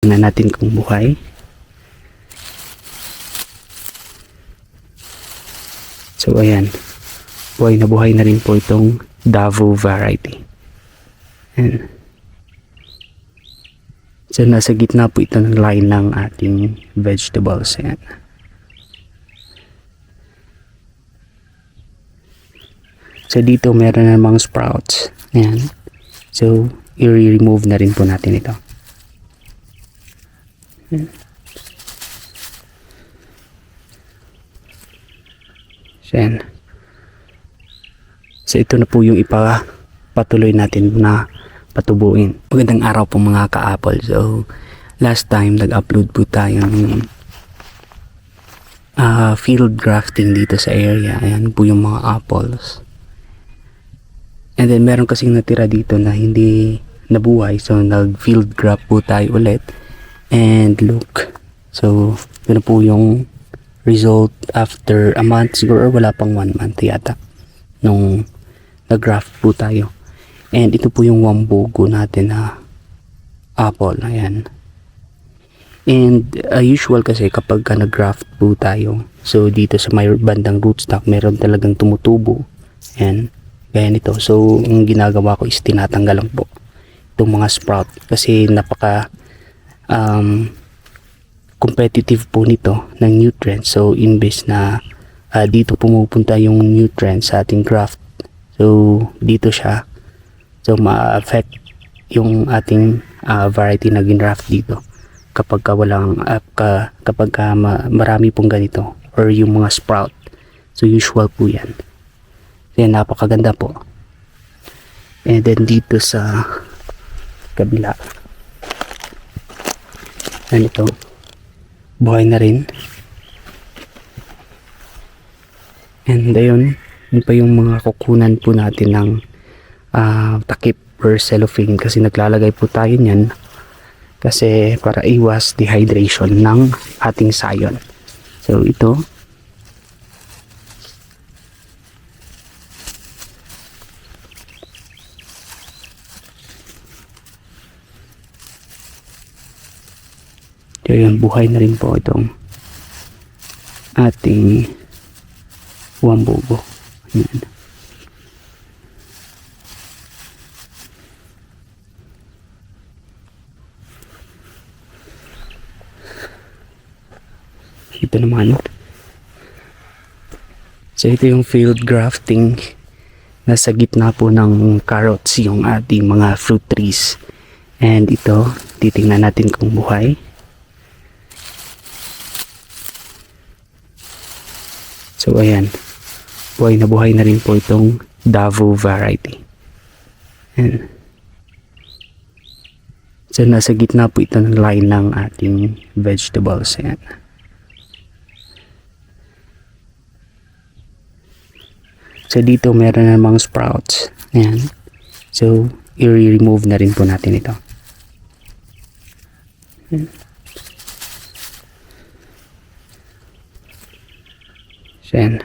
na natin kung buhay. So ayan, buhay na buhay na rin po itong Davao variety. Ayan. So nasa gitna po ito ng line ng ating vegetables. Ayan. So dito meron na namang sprouts. Ayan. So i-remove na rin po natin ito. Yan. So, ito na po yung ipapatuloy natin na patubuin. Magandang araw po mga ka-apple. So, last time nag-upload po tayo ng ah, field grafting dito sa area. Ayan po yung mga apples. And then, meron kasing natira dito na hindi nabuhay. So, nag-field graft po tayo ulit. And look. So, yun po yung result after a month siguro or wala pang one month yata nung nag-graft po tayo. And ito po yung wambugo natin na apple. Ayan. And uh, usual kasi kapag ka nag-graft po tayo, so dito sa may bandang rootstock, meron talagang tumutubo. Ayan. Gaya nito. So, ang ginagawa ko is tinatanggal lang po itong mga sprout kasi napaka um, competitive po nito ng nutrients. So, imbes na ah, dito pumupunta yung nutrients sa ating graft. So, dito siya. So, ma-affect yung ating ah, variety na ginraft dito kapag ka walang ah, ka, kapag ka ma- marami pong ganito or yung mga sprout. So, usual po yan. Yan, napakaganda po. And then dito sa kabila. Ano ito? buhay na rin. And ayun, yun pa yung mga kukunan po natin ng ah, takip or cellophane kasi naglalagay po tayo niyan kasi para iwas dehydration ng ating sayon. So ito, So yun, buhay na rin po itong ating wambugo. Ayan. Ito naman. So ito yung field grafting nasa gitna po ng carrots yung ating mga fruit trees. And ito, titingnan natin kung buhay. So ayan, buhay na buhay na rin po itong Davao variety. Ayan. So nasa gitna po ito ng line ng ating vegetables. Ayan. So dito meron na namang sprouts. Ayan. So i-remove na rin po natin ito. Ayan. So, yan.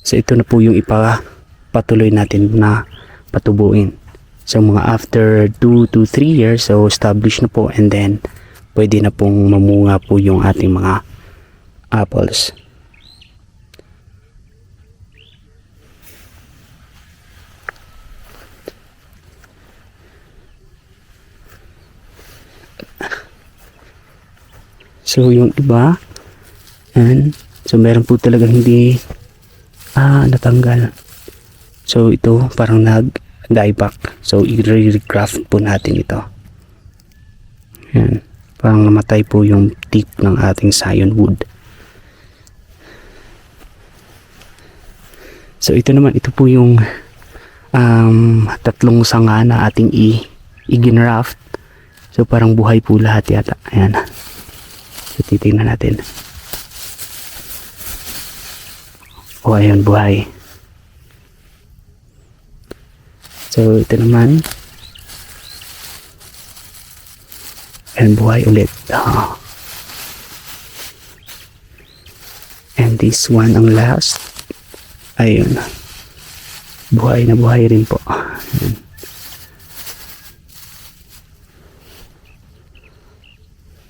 So, ito na po yung ipapatuloy natin na patubuin. So, mga after 2 to 3 years, so established na po and then pwede na pong mamunga po yung ating mga apples. So, yung iba, Ayan. So, meron po talagang hindi ah, natanggal. So, ito parang nag-dieback. So, i-regraft po natin ito. Ayan. Parang namatay po yung tip ng ating scion wood. So, ito naman, ito po yung um, tatlong sanga na ating i- i-graft. So, parang buhay po lahat yata. Ayan. So, titingnan natin. O ayun, buhay. So, ito naman. Ayan, buhay ulit. Ah. And this one ang last. Ayun. Buhay na buhay rin po. Ayan.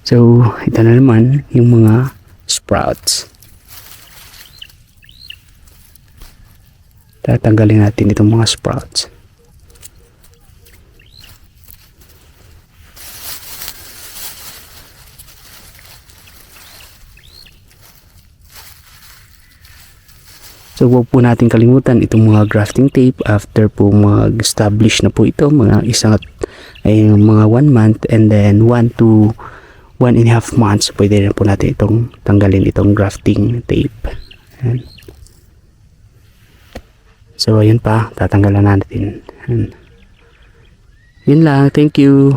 So, ito na naman yung mga sprouts. Tatanggalin natin itong mga sprouts. So huwag po natin kalimutan itong mga grafting tape after po mag-establish na po ito mga isang ay mga 1 month and then 1 to 1 and a half months pwede rin po natin itong tanggalin itong grafting tape. Ayan. So ayun pa tatanggalan natin. Ayan. Yun lang. Thank you.